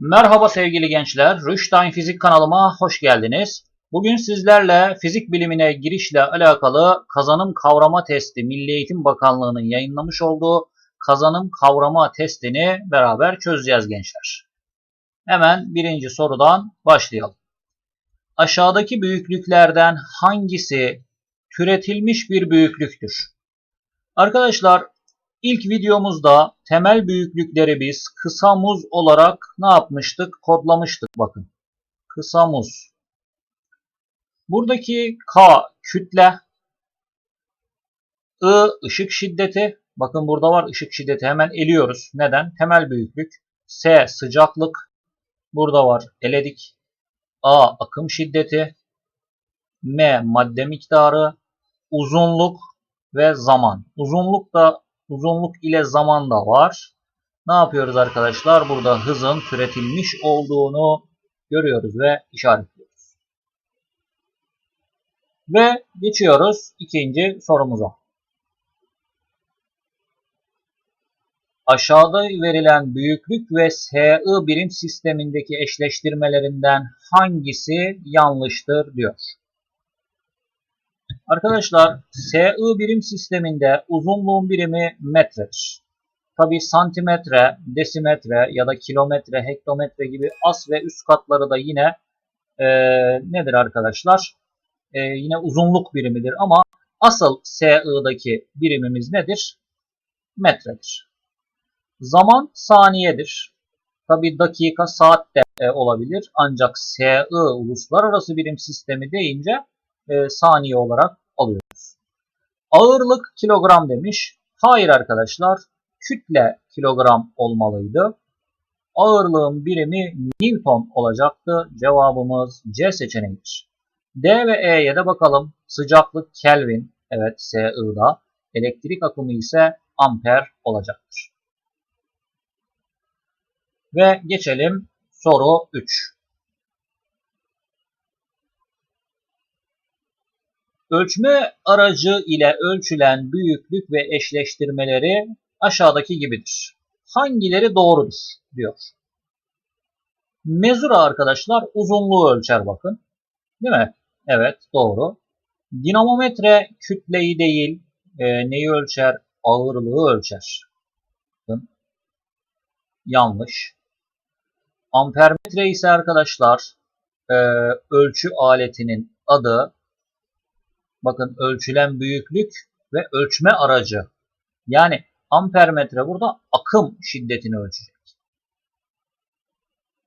Merhaba sevgili gençler, Rüştayn Fizik kanalıma hoş geldiniz. Bugün sizlerle fizik bilimine girişle alakalı kazanım kavrama testi Milli Eğitim Bakanlığı'nın yayınlamış olduğu kazanım kavrama testini beraber çözeceğiz gençler. Hemen birinci sorudan başlayalım. Aşağıdaki büyüklüklerden hangisi türetilmiş bir büyüklüktür? Arkadaşlar İlk videomuzda temel büyüklükleri biz kısa muz olarak ne yapmıştık? Kodlamıştık bakın. Kısa muz. Buradaki K kütle, I ışık şiddeti. Bakın burada var ışık şiddeti hemen eliyoruz. Neden? Temel büyüklük. S sıcaklık. Burada var eledik. A akım şiddeti. M madde miktarı. Uzunluk ve zaman. Uzunluk da uzunluk ile zaman da var. Ne yapıyoruz arkadaşlar? Burada hızın türetilmiş olduğunu görüyoruz ve işaretliyoruz. Ve geçiyoruz ikinci sorumuza. Aşağıda verilen büyüklük ve SI birim sistemindeki eşleştirmelerinden hangisi yanlıştır diyor. Arkadaşlar SI birim sisteminde uzunluğun birimi metredir. Tabi santimetre, desimetre ya da kilometre, hektometre gibi as ve üst katları da yine e, nedir arkadaşlar? E, yine uzunluk birimidir ama asıl SI'daki birimimiz nedir? Metredir. Zaman saniyedir. Tabi dakika saat de e, olabilir ancak SI uluslararası birim sistemi deyince e, saniye olarak alıyoruz. Ağırlık kilogram demiş. Hayır arkadaşlar. Kütle kilogram olmalıydı. Ağırlığın birimi Newton olacaktı. Cevabımız C seçeneğidir. D ve E'ye de bakalım. Sıcaklık Kelvin. Evet SI'da. Elektrik akımı ise amper olacaktır. Ve geçelim soru 3. Ölçme aracı ile ölçülen büyüklük ve eşleştirmeleri aşağıdaki gibidir. Hangileri doğrudur diyor. Mezura arkadaşlar uzunluğu ölçer bakın. Değil mi? Evet doğru. Dinamometre kütleyi değil e, neyi ölçer? Ağırlığı ölçer. Bakın. Yanlış. Ampermetre ise arkadaşlar e, ölçü aletinin adı Bakın ölçülen büyüklük ve ölçme aracı. Yani ampermetre burada akım şiddetini ölçecek.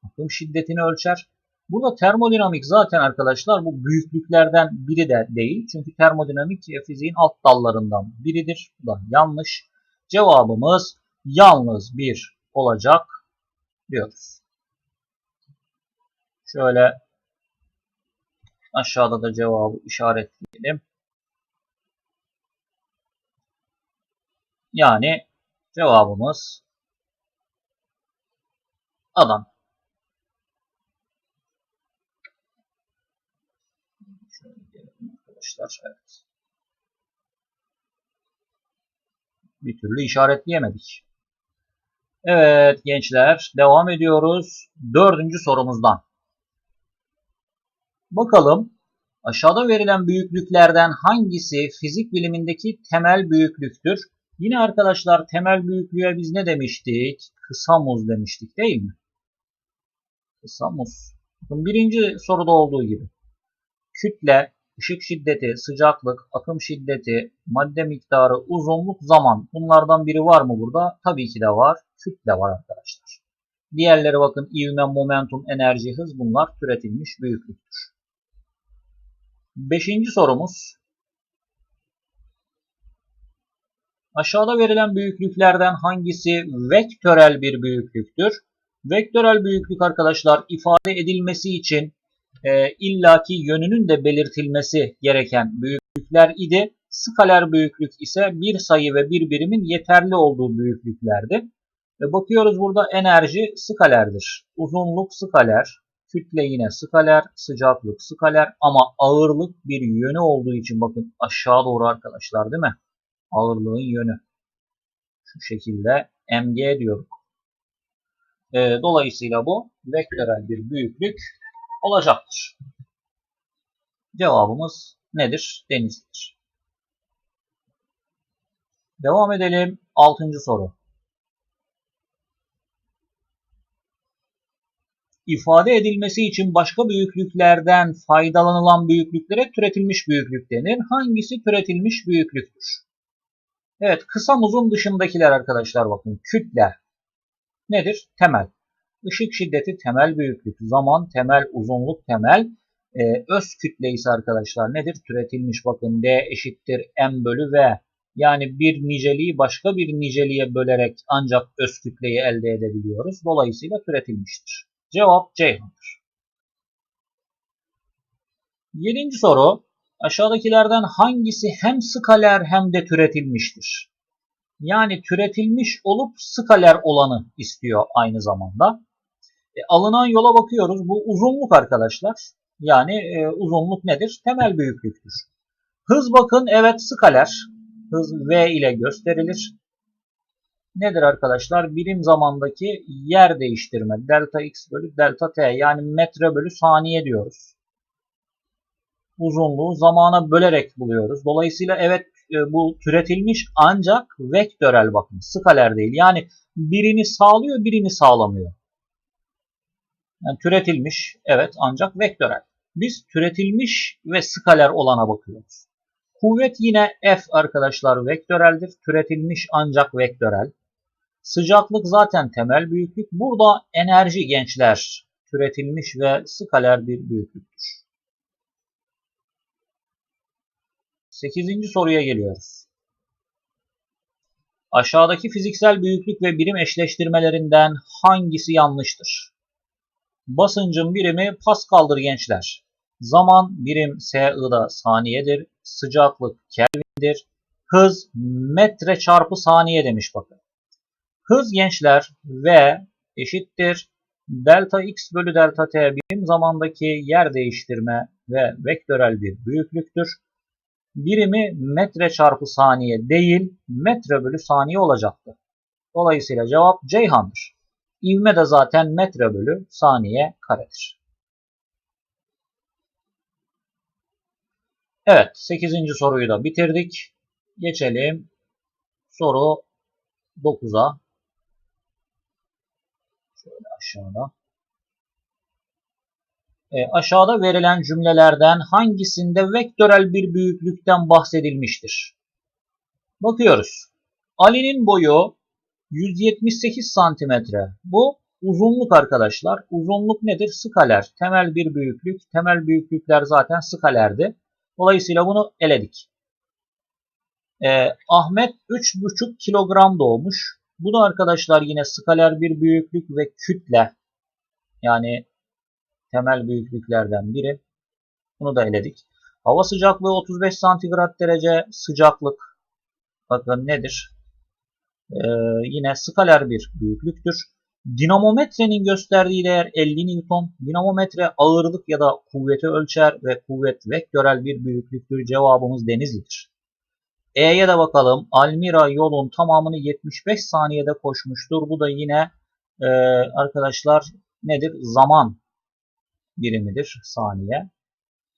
Akım şiddetini ölçer. Burada termodinamik zaten arkadaşlar bu büyüklüklerden biri de değil. Çünkü termodinamik fiziğin alt dallarından biridir. Bu da yanlış. Cevabımız yalnız bir olacak diyoruz. Şöyle Aşağıda da cevabı işaretleyelim. Yani cevabımız adam. Evet. Bir türlü işaretleyemedik. Evet gençler devam ediyoruz. Dördüncü sorumuzdan. Bakalım aşağıda verilen büyüklüklerden hangisi fizik bilimindeki temel büyüklüktür? Yine arkadaşlar temel büyüklüğe biz ne demiştik? Kısa muz demiştik değil mi? Kısa muz. Bakın birinci soruda olduğu gibi. Kütle, ışık şiddeti, sıcaklık, akım şiddeti, madde miktarı, uzunluk, zaman. Bunlardan biri var mı burada? Tabii ki de var. Kütle var arkadaşlar. Diğerleri bakın ivme, momentum, enerji, hız bunlar türetilmiş büyüklüktür. Beşinci sorumuz. Aşağıda verilen büyüklüklerden hangisi vektörel bir büyüklüktür? Vektörel büyüklük arkadaşlar ifade edilmesi için e, illaki yönünün de belirtilmesi gereken büyüklükler idi. Skaler büyüklük ise bir sayı ve bir birimin yeterli olduğu büyüklüklerdi. E, bakıyoruz burada enerji skalerdir. Uzunluk skaler, Kütle yine skaler, sıcaklık skaler ama ağırlık bir yönü olduğu için bakın aşağı doğru arkadaşlar değil mi? Ağırlığın yönü. Şu şekilde mg diyorduk. E, dolayısıyla bu vektörel bir büyüklük olacaktır. Cevabımız nedir? Denizlidir. Devam edelim. Altıncı soru. İfade edilmesi için başka büyüklüklerden faydalanılan büyüklüklere türetilmiş büyüklük denir. Hangisi türetilmiş büyüklüktür? Evet, kısa muzun dışındakiler arkadaşlar bakın. Kütle nedir? Temel. Işık şiddeti temel büyüklük, zaman temel, uzunluk temel. Ee, öz kütle ise arkadaşlar nedir? Türetilmiş bakın D eşittir M bölü V. Yani bir niceliği başka bir niceliğe bölerek ancak öz kütleyi elde edebiliyoruz. Dolayısıyla türetilmiştir. Cevap Ceyhan'dır. Yedinci soru. Aşağıdakilerden hangisi hem skaler hem de türetilmiştir? Yani türetilmiş olup skaler olanı istiyor aynı zamanda. E, alınan yola bakıyoruz. Bu uzunluk arkadaşlar. Yani e, uzunluk nedir? Temel büyüklüktür. Hız bakın evet skaler. Hız V ile gösterilir nedir arkadaşlar? Birim zamandaki yer değiştirme. Delta x bölü delta t yani metre bölü saniye diyoruz. Uzunluğu zamana bölerek buluyoruz. Dolayısıyla evet e, bu türetilmiş ancak vektörel bakın. Skaler değil. Yani birini sağlıyor birini sağlamıyor. Yani türetilmiş evet ancak vektörel. Biz türetilmiş ve skaler olana bakıyoruz. Kuvvet yine F arkadaşlar vektöreldir. Türetilmiş ancak vektörel. Sıcaklık zaten temel büyüklük. Burada enerji gençler türetilmiş ve skaler bir büyüklüktür. 8. soruya geliyoruz. Aşağıdaki fiziksel büyüklük ve birim eşleştirmelerinden hangisi yanlıştır? Basıncın birimi Pascal'dır gençler. Zaman birim SI'da saniyedir. Sıcaklık Kelvin'dir. Hız metre çarpı saniye demiş bakın. Hız gençler v eşittir delta x bölü delta t birim zamandaki yer değiştirme ve vektörel bir büyüklüktür. Birimi metre çarpı saniye değil metre bölü saniye olacaktır. Dolayısıyla cevap Ceyhan'dır. İvme de zaten metre bölü saniye karedir. Evet 8. soruyu da bitirdik. Geçelim soru 9'a aşağıda. E, aşağıda verilen cümlelerden hangisinde vektörel bir büyüklükten bahsedilmiştir? Bakıyoruz. Ali'nin boyu 178 santimetre. Bu uzunluk arkadaşlar. Uzunluk nedir? Skaler. Temel bir büyüklük. Temel büyüklükler zaten skalerdi. Dolayısıyla bunu eledik. Ee, Ahmet 3,5 kilogram doğmuş. Bu da arkadaşlar yine skaler bir büyüklük ve kütle. Yani temel büyüklüklerden biri. Bunu da eledik. Hava sıcaklığı 35 santigrat derece sıcaklık. Bakın nedir? Ee, yine skaler bir büyüklüktür. Dinamometrenin gösterdiği değer 50 Newton. Dinamometre ağırlık ya da kuvveti ölçer ve kuvvet vektörel bir büyüklüktür. Cevabımız Denizli'dir. E'ye de bakalım. Almira yolun tamamını 75 saniyede koşmuştur. Bu da yine e, arkadaşlar nedir? Zaman birimidir saniye.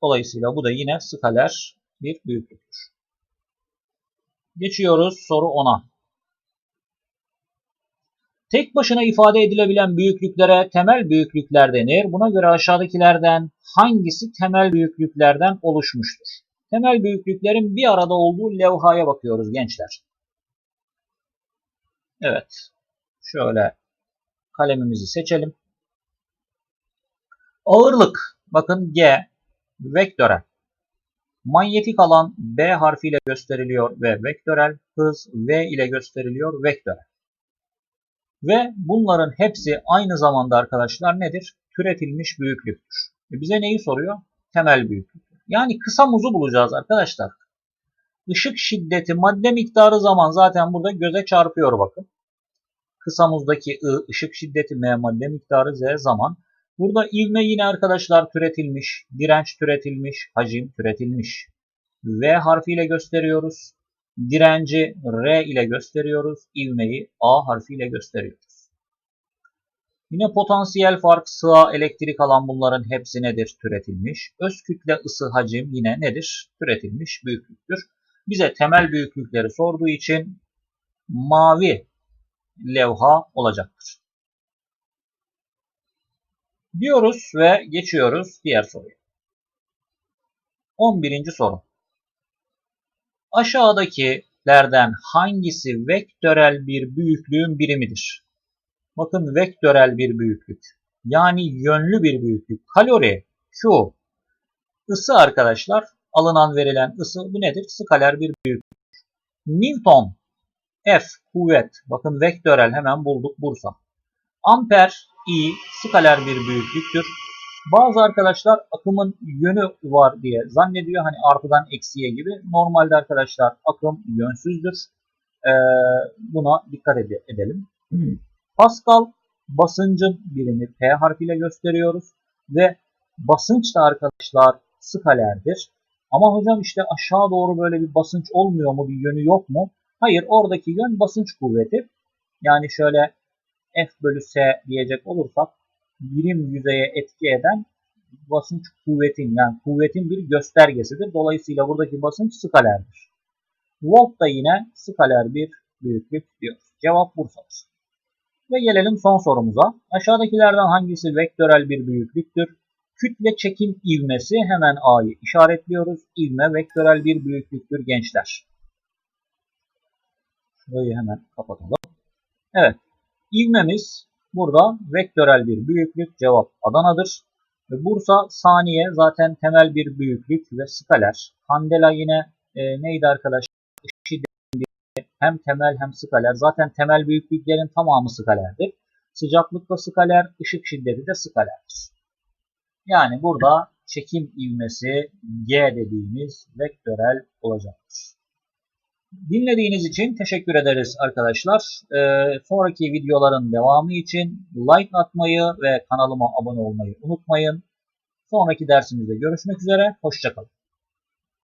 Dolayısıyla bu da yine skaler bir büyüklüktür. Geçiyoruz soru 10'a. Tek başına ifade edilebilen büyüklüklere temel büyüklükler denir. Buna göre aşağıdakilerden hangisi temel büyüklüklerden oluşmuştur? Temel büyüklüklerin bir arada olduğu levhaya bakıyoruz gençler. Evet. Şöyle kalemimizi seçelim. Ağırlık bakın G vektörel. Manyetik alan B harfiyle gösteriliyor ve vektörel. Hız V ile gösteriliyor vektörel. Ve bunların hepsi aynı zamanda arkadaşlar nedir? Türetilmiş büyüklüktür. E bize neyi soruyor? Temel büyüklük. Yani kısa muzu bulacağız arkadaşlar. Işık şiddeti madde miktarı zaman zaten burada göze çarpıyor bakın. Kısa muzdaki I ışık şiddeti M madde miktarı Z zaman. Burada ivme yine arkadaşlar türetilmiş, direnç türetilmiş, hacim türetilmiş. V harfiyle gösteriyoruz. Direnci R ile gösteriyoruz. İvmeyi A harfiyle gösteriyoruz. Yine potansiyel fark, sığa, elektrik alan bunların hepsi nedir? Türetilmiş. Öz kütle, ısı, hacim yine nedir? Türetilmiş büyüklüktür. Bize temel büyüklükleri sorduğu için mavi levha olacaktır. Diyoruz ve geçiyoruz diğer soruya. 11. soru. Aşağıdakilerden hangisi vektörel bir büyüklüğün birimidir? Bakın vektörel bir büyüklük. Yani yönlü bir büyüklük. Kalori Q. Isı arkadaşlar. Alınan verilen ısı bu nedir? Skaler bir büyüklük. Newton F kuvvet. Bakın vektörel hemen bulduk Bursa. Amper I skaler bir büyüklüktür. Bazı arkadaşlar akımın yönü var diye zannediyor. Hani artıdan eksiye gibi. Normalde arkadaşlar akım yönsüzdür. Ee, buna dikkat ede- edelim. Pascal basıncın birimi P harfiyle gösteriyoruz. Ve basınç da arkadaşlar skalerdir. Ama hocam işte aşağı doğru böyle bir basınç olmuyor mu? Bir yönü yok mu? Hayır oradaki yön basınç kuvveti. Yani şöyle F bölü S diyecek olursak birim yüzeye etki eden basınç kuvvetin yani kuvvetin bir göstergesidir. Dolayısıyla buradaki basınç skalerdir. Volt da yine skaler bir büyüklük diyor. Cevap Bursa'dır. Ve gelelim son sorumuza. Aşağıdakilerden hangisi vektörel bir büyüklüktür? Kütle çekim ivmesi hemen A'yı işaretliyoruz. İvme vektörel bir büyüklüktür gençler. Şurayı hemen kapatalım. Evet. İvmemiz burada vektörel bir büyüklük. Cevap Adana'dır. Bursa saniye zaten temel bir büyüklük ve skaler. Kandela yine e, neydi arkadaşlar? Hem temel hem skaler. Zaten temel büyüklüklerin tamamı skalerdir. Sıcaklık da skaler, ışık şiddeti de skalerdir. Yani burada çekim ivmesi G dediğimiz vektörel olacaktır. Dinlediğiniz için teşekkür ederiz arkadaşlar. Ee, sonraki videoların devamı için like atmayı ve kanalıma abone olmayı unutmayın. Sonraki dersimizde görüşmek üzere. Hoşçakalın.